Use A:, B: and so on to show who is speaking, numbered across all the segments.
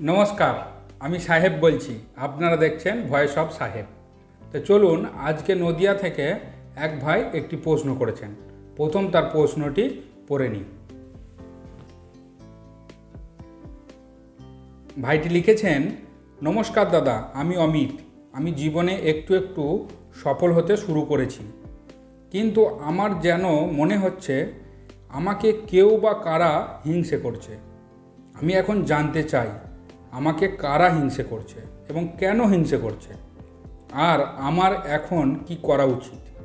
A: নমস্কার, আমি সাহেব বলছি। আপনারা দেখছেন ভয়েস অফ সাহেব। তো চলুন, আজকে নদিয়া থেকে এক ভাই একটি প্রশ্ন করেছেন। প্রথম তার প্রশ্নটি পড়ে নিই। ভাইটি লিখেছেন, নমস্কার দাদা, আমি অমিত। আমি জীবনে একটু একটু সফল হতে শুরু করেছি। কিন্তু আমার যেন মনে হচ্ছে, আমাকে কেউ বা কারা হিংসে করছে। আমি এখন জানতে চাই আমাকে কারা হিংসে করছে এবং কেন হিংসে করছে? আর আমার এখন কি করা উচিত?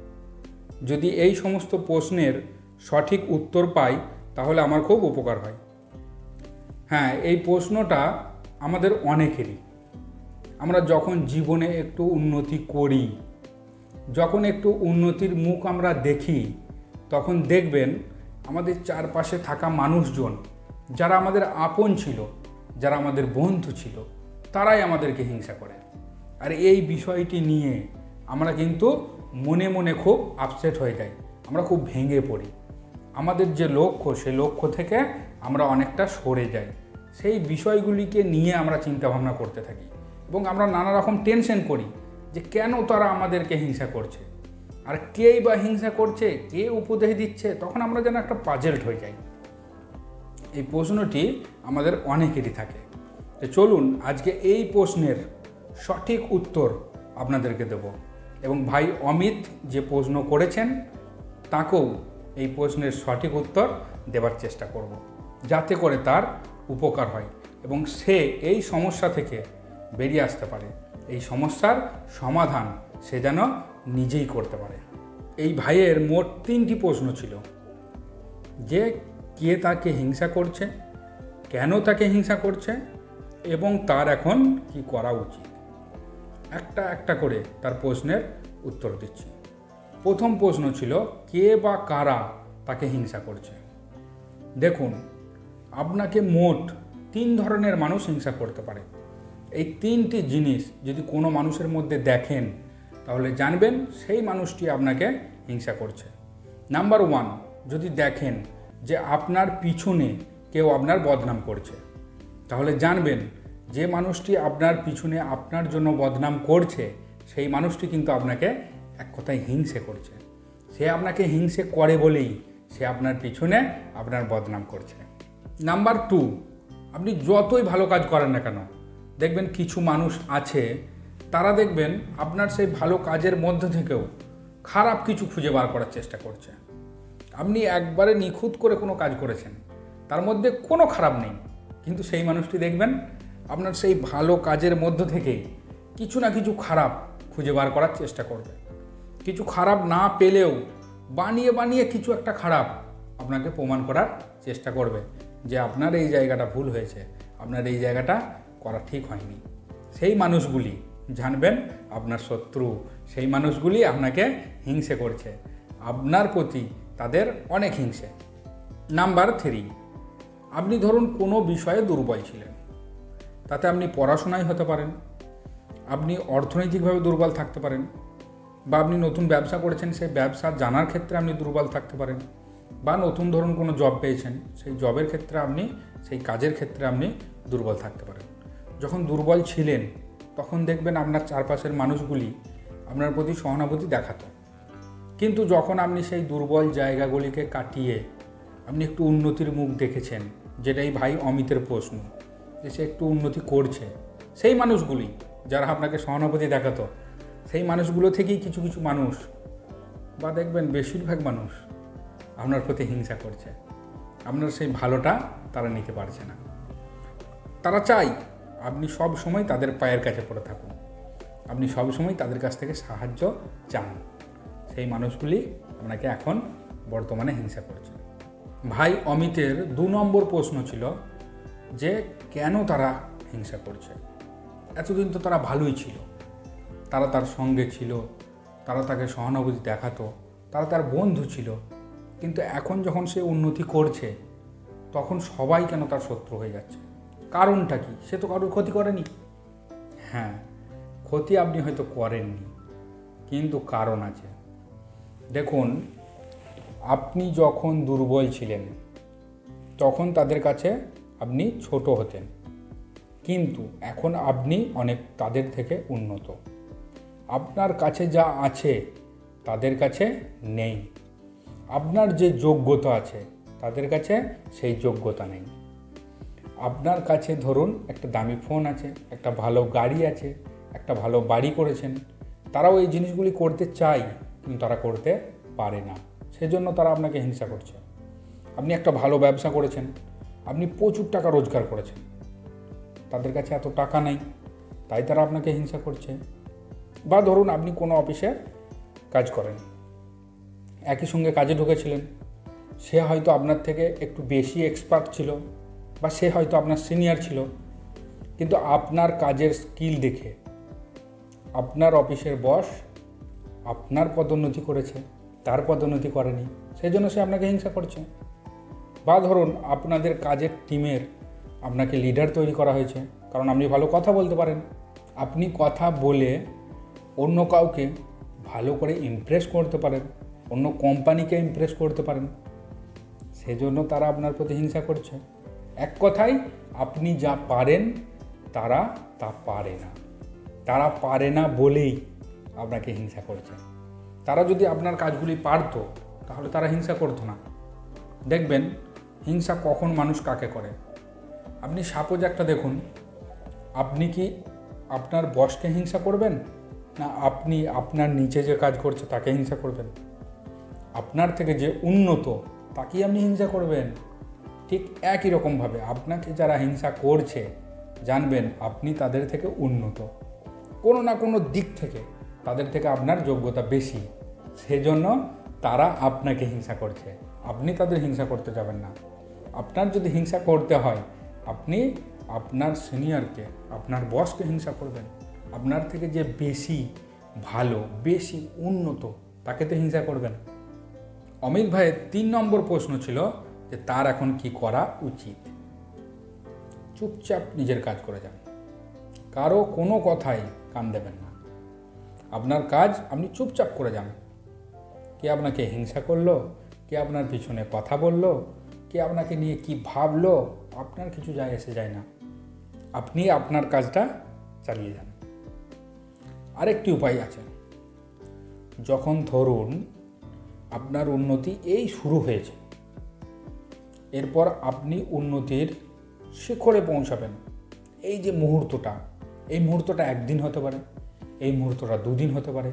A: যদি এই সমস্ত প্রশ্নের সঠিক উত্তর পাই, তাহলে আমার খুব উপকার হয়। হ্যাঁ এই প্রশ্নটা আমাদের অনেকেরই। আমরা যখন জীবনে একটু উন্নতি করি, যখন একটু উন্নতির মুখ আমরা দেখি, তখন দেখবেন আমাদের চারপাশে থাকা মানুষজন, যারা আমাদের আপন ছিল যারা আমাদের বন্ধু ছিল, তারাই আমাদেরকে হিংসা করে। আর এই বিষয়টি নিয়ে আমরা কিন্তু মনে মনে খুব আপসেট হয়ে যাই। আমরা খুব ভেঙে পড়ি। আমাদের যে লক্ষ্য, সেই লক্ষ্য থেকে আমরা অনেকটা সরে যাই। সেই বিষয়গুলিকে নিয়ে আমরা চিন্তাভাবনা করতে থাকি এবং আমরা নানা রকম টেনশন করি যে কেন তারা আমাদেরকে হিংসা করছে? আর কেই বা হিংসা করছে? কে উপদেশ দিচ্ছে? তখন আমরা যেন একটা পাজেল্ট হয়ে যাই। এই প্রশ্নটি আমাদের অনেকেরই থাকে। তো চলুন আজকে এই প্রশ্নের সঠিক উত্তর আপনাদেরকে দেব। এবং ভাই অমিত যে প্রশ্ন করেছেন, তাকেও এই প্রশ্নের সঠিক উত্তর দেওয়ার চেষ্টা করব, যাতে করে তার উপকার হয় এবং সে এই সমস্যা থেকে বেরিয়ে আসতে পারে। এই সমস্যার সমাধান সে যেন নিজেই করতে পারে। এই ভাইয়ের মোট তিনটি প্রশ্ন ছিল, যে কে তাকে হিংসা করছে কেন তাকে হিংসা করছে এবং তার এখন কি করা উচিত? একটা একটা করে তার প্রশ্নের উত্তর দিচ্ছি। প্রথম প্রশ্ন ছিল, কে বা কারা তাকে হিংসা করছে? দেখুন, আপনাকে মোট তিন ধরনের মানুষ হিংসা করতে পারে। এই তিনটি জিনিস যদি কোনো মানুষের মধ্যে দেখেন, তাহলে জানবেন সেই মানুষটি আপনাকে হিংসা করছে। নাম্বার ওয়ান, যদি দেখেন যে আপনার পিছনে কেউ আপনার বদনাম করছে। তাহলে জানবেন যে মানুষটি আপনার পিছনে আপনার জন্য বদনাম করছে, সেই মানুষটি কিন্তু আপনাকে এক কথায় হিংসে করছে। সে আপনাকে হিংসে করে বলেই সে আপনার পিছনে আপনার বদনাম করছে। নাম্বার টু, আপনি যতই ভালো কাজ করেন না কেন, দেখবেন কিছু মানুষ আছে, তারা দেখবেন আপনার সেই ভালো কাজের মধ্যে থেকেও খারাপ কিছু খুঁজে বার করার চেষ্টা করছে। আপনি একবারে নিখুঁত করে কোনো কাজ করেছেন তার মধ্যে কোনো খারাপ নেই। কিন্তু সেই মানুষটি দেখবেন, আপনার সেই ভালো কাজের মধ্য থেকেই কিছু না কিছু খারাপ খুঁজে বার করার চেষ্টা করবে। কিছু খারাপ না পেলেও বানিয়ে বানিয়ে কিছু একটা খারাপ আপনাকে প্রমাণ করার চেষ্টা করবে যে আপনার এই জায়গাটা ভুল হয়েছে, আপনার এই জায়গাটা করা ঠিক হয়নি। সেই মানুষগুলি জানবেন আপনার শত্রু, সেই মানুষগুলি আপনাকে হিংসে করছে। আপনার প্রতি তাদের অনেক হিংসে। নাম্বার থ্রি আপনি ধরুন কোনো বিষয়ে দুর্বল ছিলেন, তাতে আপনি পড়াশোনায় হতে পারেন, আপনি অর্থনৈতিকভাবে দুর্বল থাকতে পারেন, বা আপনি নতুন ব্যবসা করেছেন, সেই ব্যবসা জানার ক্ষেত্রে আপনি দুর্বল থাকতে পারেন, বা নতুন ধরুন কোনো জব পেয়েছেন, সেই জবের ক্ষেত্রে আপনি, সেই কাজের ক্ষেত্রে আপনি দুর্বল থাকতে পারেন। যখন দুর্বল ছিলেন, তখন দেখবেন আপনার চারপাশের মানুষগুলি আপনার প্রতি সহানুভূতি দেখাতো। কিন্তু যখন আপনি সেই দুর্বল জায়গাগুলিকে কাটিয়ে আপনি একটু উন্নতির মুখ দেখেছেন যেটাই ভাই অমিতের প্রশ্ন, যে সে একটু উন্নতি করছে। সেই মানুষগুলি, যারা আপনাকে সহানুভূতি দেখাতো, সেই মানুষগুলো থেকেই কিছু কিছু মানুষ, বা দেখবেন বেশিরভাগ মানুষ আপনার প্রতি হিংসা করছে। আপনার সেই ভালোটা তারা নিতে পারছে না। তারা চাই আপনি সব সময় তাদের পায়ের কাছে পড়ে থাকুন। আপনি সব সময় তাদের কাছ থেকে সাহায্য চান। সেই মানুষগুলি আপনাকে এখন বর্তমানে হিংসা করছে। ভাই অমিতের দু নম্বর প্রশ্ন ছিল যে কেন তারা হিংসা করছে? এতদিন তো তারা ভালোই ছিল। তারা তার সঙ্গে ছিল, তারা তাকে সহানুভূতি দেখাতো, তারা তার বন্ধু ছিল। কিন্তু এখন যখন সে উন্নতি করছে, তখন সবাই কেন তার শত্রু হয়ে যাচ্ছে? কারণটা কি? সে তো কারোর ক্ষতি করেনি। হ্যাঁ ক্ষতি আপনি হয়তো করেননি, কিন্তু কারণ আছে। দেখুন আপনি যখন দুর্বল ছিলেন, তখন তাদের কাছে আপনি ছোট হতেন। কিন্তু এখন আপনি অনেক তাদের থেকে উন্নত। আপনার কাছে যা আছে, তাদের কাছে নেই। আপনার যে যোগ্যতা আছে, তাদের কাছে সেই যোগ্যতা নেই। আপনার কাছে ধরুন একটা দামি ফোন আছে, একটা ভালো গাড়ি আছে, একটা ভালো বাড়ি করেছেন, তারাও এই জিনিসগুলি করতে চায়, কিন্তু তারা করতে পারে না। সেজন্য তারা আপনাকে হিংসা করছে। আপনি একটা ভালো ব্যবসা করেছেন, আপনি প্রচুর টাকা রোজগার করেছেন। তাদের কাছে এত টাকা নেই, তাই তারা আপনাকে হিংসা করছে। বা ধরুন আপনি কোনো অফিসে কাজ করেন, একই সঙ্গে কাজে ঢুকেছিলেন, সে হয়তো আপনার থেকে একটু বেশি এক্সপার্ট ছিল বা সে হয়তো আপনার সিনিয়র ছিল। কিন্তু আপনার কাজের স্কিল দেখে, আপনার অফিসের বস আপনার পদোন্নতি করেছে। তার পদোন্নতি করেনি। সেই জন্য সে আপনাকে হিংসা করছে। বা ধরুন আপনাদের কাজের টিমের আপনাকে লিডার তৈরি করা হয়েছে। কারণ আপনি ভালো কথা বলতে পারেন। আপনি কথা বলে অন্য কাউকে ভালো করে ইমপ্রেস করতে পারেন। অন্য কোম্পানিকে ইমপ্রেস করতে পারেন। সেজন্য তারা আপনার প্রতি হিংসা করছে। এক কথায়, আপনি যা পারেন, তারা তা পারে না। তারা পারে না বলেই আপনাকে হিংসা করছে। তারা যদি আপনার কাজগুলি পারতো, তাহলে তারা হিংসা করতো না। দেখবেন, হিংসা কখন মানুষ কাকে করে? আপনি সাপোজ একটা দেখুন, আপনি কি আপনার বসকে হিংসা করবেন? না আপনি আপনার নিচে যে কাজ করছে তাকে হিংসা করবেন? আপনার থেকে যে উন্নত, তাকেই আপনি হিংসা করবেন। ঠিক একই রকমভাবে আপনাকে যারা হিংসা করছে, জানবেন আপনি তাদের থেকে উন্নত। কোনো না কোনো দিক থেকে তাদের থেকে আপনার যোগ্যতা বেশি। সেজন্য তারা আপনাকে হিংসা করছে। আপনি তাদের হিংসা করতে যাবেন না। আপনার যদি হিংসা করতে হয়, আপনি আপনার সিনিয়রকে, আপনার বসকে হিংসা করবেন। আপনার থেকে যে বেশি ভালো, বেশি উন্নত, তাকে তো হিংসা করবেন। অমিত ভাইয়ের তিন নম্বর প্রশ্ন ছিল যে তার এখন কি করা উচিত? চুপচাপ নিজের কাজ করে যান। কারও কোনো কথাই কান দেবেন না। আপনার কাজ, আপনি চুপচাপ করে যান। কে আপনাকে হিংসা করল, কে আপনার পিছনে কথা বলল, কে আপনাকে নিয়ে কি ভাবলো, আপনার কিছু যায় এসে যায় না। আপনি আপনার কাজটা চালিয়ে যান। আরেকটি উপায় আছে। যখন ধরুন আপনার উন্নতি এই শুরু হয়েছে, এরপর আপনি উন্নতির শিখরে পৌঁছাবেন। এই যে মুহূর্তটা, এই মুহূর্তটা একদিন হতে পারে এই মুহূর্তটা দুদিন হতে পারে,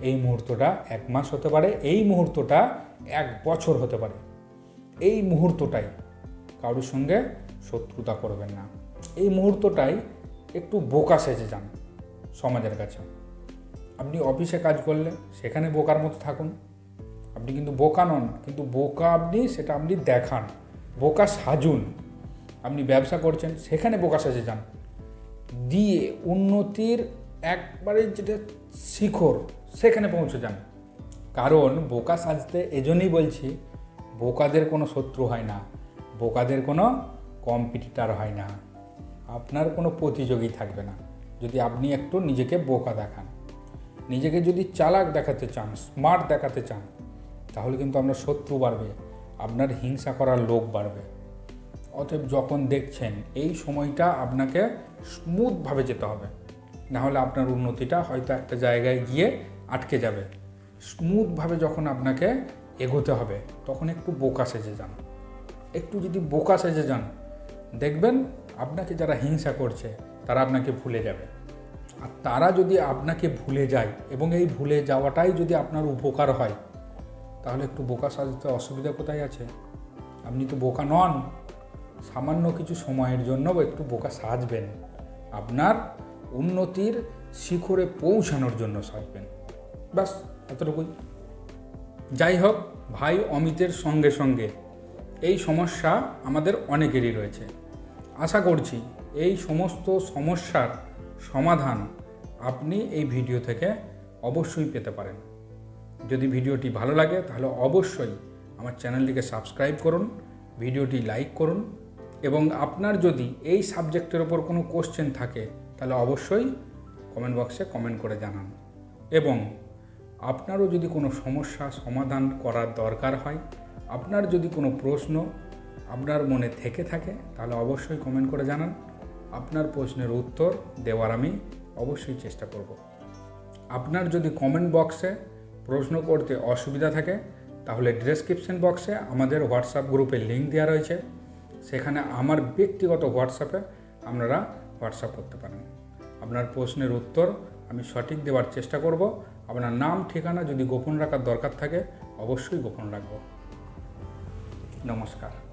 A: এই মুহূর্তটা এক মাস হতে পারে, এই মুহূর্তটা এক বছর হতে পারে। এই মুহূর্তটাই কারোর সঙ্গে শত্রুতা করবেন না। এই মুহূর্তটাই একটু বোকা সেজে যান সমাজের কাছে। আপনি অফিসে কাজ করলে সেখানে বোকার মতো থাকুন। আপনি কিন্তু বোকা নন, কিন্তু বোকা আপনি, সেটা আপনি দেখান। বোকা সাজুন। আপনি ব্যবসা করছেন, সেখানে বোকা সাজে যান। দিয়ে উন্নতির একবারে যেটা শিখর, সেখানে পৌঁছে যান। কারণ বোকা সাজতে এজন্যই বলছি, বোকাদের কোনো শত্রু হয় না, বোকাদের কোনো কম্পিটিটার হয় না। আপনার কোনো প্রতিযোগী থাকবে না। যদি আপনি একটু নিজেকে বোকা দেখান, নিজেকে যদি চালাক দেখাতে চান স্মার্ট দেখাতে চান, তাহলে কিন্তু আপনার শত্রু বাড়বে, আপনার হিংসা করার লোক বাড়বে। অতএব যখন দেখছেন, এই সময়টা আপনাকে স্মুথভাবে যেতে হবে। নাহলে আপনার উন্নতিটা হয়তো একটা জায়গায় গিয়ে আটকে যাবে। স্মুথভাবে যখন আপনাকে এগোতে হবে, তখন একটু বোকা সেজে যান। একটু যদি বোকা সেজে যান, দেখবেন আপনাকে যারা হিংসা করছে, তারা আপনাকে ভুলে যাবে। আর তারা যদি আপনাকে ভুলে যায় এবং এই ভুলে যাওয়াটাই যদি আপনার উপকার হয়, তাহলে একটু বোকা সাজতে অসুবিধা কোথায় আছে? আপনি তো বোকা নন। সামান্য কিছু সময়ের জন্য একটু বোকা সাজবেন। আপনার উন্নতির শিখরে পৌঁছানোর জন্য সাজবেন। ব্যাস, এতটুকুই। যাই হোক, ভাই অমিতের সঙ্গে সঙ্গে এই সমস্যা আমাদের অনেকেরই রয়েছে। আশা করছি এই সমস্ত সমস্যার সমাধান আপনি এই ভিডিও থেকে অবশ্যই পেতে পারেন। যদি ভিডিওটি ভালো লাগে, তাহলে অবশ্যই আমার চ্যানেলটিকে সাবস্ক্রাইব করুন, ভিডিওটি লাইক করুন এবং আপনার যদি এই সাবজেক্টের ওপর কোনো কোশ্চেন থাকে তাহলে অবশ্যই কমেন্ট বক্সে কমেন্ট করে জানান। এবং আপনারও যদি কোনো সমস্যা সমাধান করার দরকার হয়, আপনার যদি কোনো প্রশ্ন আপনার মনে থেকে থাকে, তাহলে অবশ্যই কমেন্ট করে জানান। আপনার প্রশ্নের উত্তর দেওয়ার আমি অবশ্যই চেষ্টা করব। আপনার যদি কমেন্ট বক্সে প্রশ্ন করতে অসুবিধা থাকে, তাহলে ডেসক্রিপশন বক্সে আমাদের হোয়াটসঅ্যাপ গ্রুপের লিঙ্ক দেওয়া রয়েছে। সেখানে আমার ব্যক্তিগত হোয়াটসঅ্যাপে আপনারা হোয়াটসঅ্যাপ করতে পারেন। আপনার প্রশ্নের উত্তর আমি সঠিক দেওয়ার চেষ্টা করব। আপনার নাম, ঠিকানা যদি গোপন রাখার দরকার থাকে, অবশ্যই গোপন রাখব। নমস্কার।